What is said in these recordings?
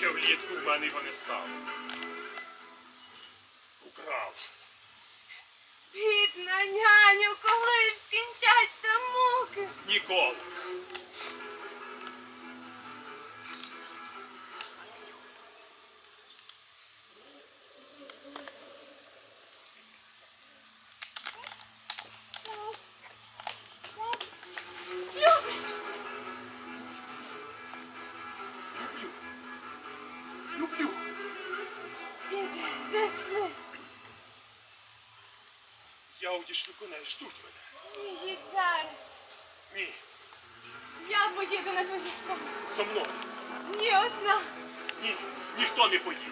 Ще влітку в мене його не стало. Украв. Бідна няню, коли ж скінчаться муки? Ніколи. Я одішлю коней, ждуть мене. їдь зараз. Ні, Я поїду на твоїх конях. Со мною. Ні одна. Ні, ніхто не поїде.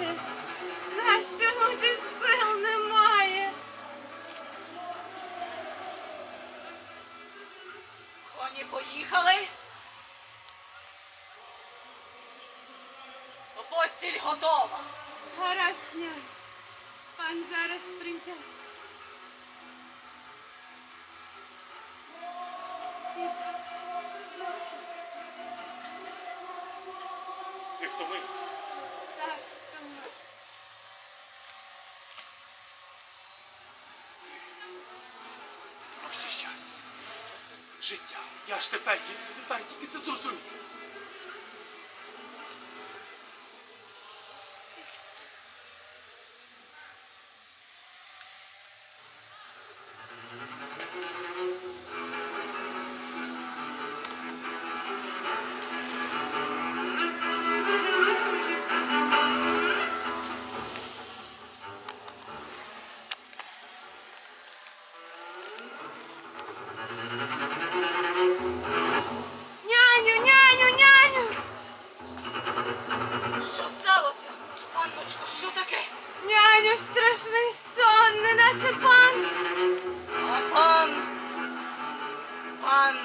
Мучиш? Нащо мучиш? Сил немає. Коні поїхали. Постіль готова. Гаразд, нянь. Пан зараз прийде. Ти втомилась. Так, тому. Краще щастя. Життя. Я ж тепер, тепер тільки це зрозумів. Няню, страшний сон, неначе пан. А пан. Пан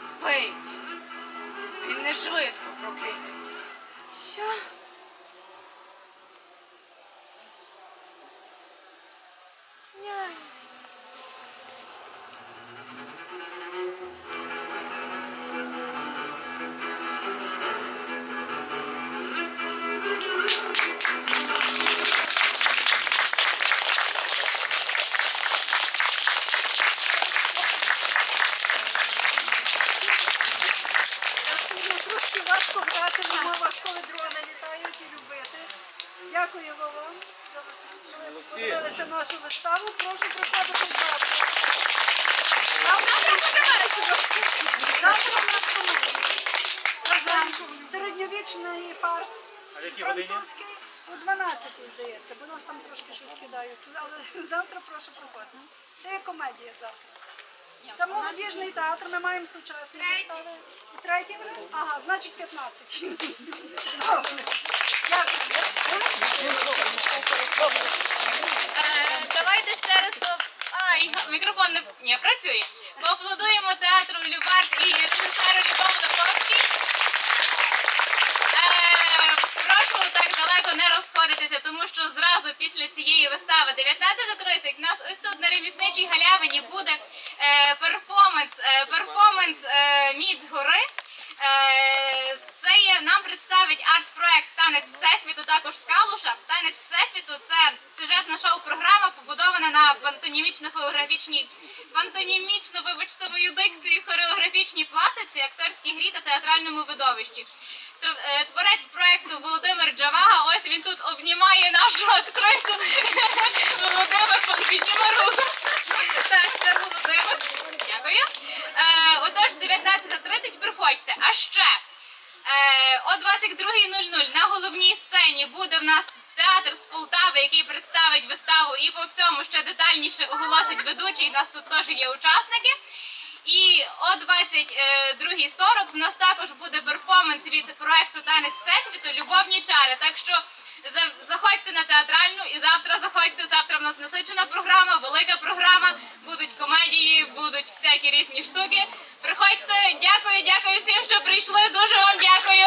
спить. Він не швидко прокинеться. Що? Няню. Грати в умовах, коли дрони літають і любити. Дякуємо вам за вис- що ви подивилися нашу виставу. Прошу приходити завтра. Завтра у нас комедія. Разом середньовічний фарс. В? Французький о 12 здається, бо нас там трошки щось кидають. Але завтра прошу приходити. Це є комедія завтра. Це молодіжний театр, ми маємо сучасні вистави. Третій? Ага, значить 15. О, Дякую. Е, Давайте ще раз по... Ай, мікрофон не Ні, працює. Поаплодуємо театру Любарк і режисеру Любов Лаковський. Е, Прошу так далеко не розходитися, тому що зразу після цієї вистави 19.30 у нас ось тут на ремісничій галявині буде перформанс, е, перформанс е, «Міць гори. Е, Це є, нам представить арт-проект Танець Всесвіту, також з Калуша. Танець Всесвіту це сюжетна шоу-програма, побудована на пантонімічно-хореографічній, пантонімічно, вибачте мою дикцію, хореографічній пластиці, акторській грі та театральному видовищі. Е, Творець проекту Володимир Джавага, ось він тут обнімає нашу актрису Володимир підніме руку. Так, це Володимир. Дякую. Е, Отож, 19.30 приходьте. А ще е, о 22.00 на головній сцені буде в нас театр з Полтави, який представить виставу і по всьому ще детальніше оголосить ведучий. У нас тут теж є учасники. І о 22.40 в нас також буде перформанс від проекту Танець Всесвіту Любовні чари. Так що За- Заходьте на театральну і завтра заходьте. Завтра в нас насичена програма, велика програма. Будуть комедії, будуть всякі різні штуки. Приходьте, дякую, дякую всім, що прийшли. Дуже вам дякую.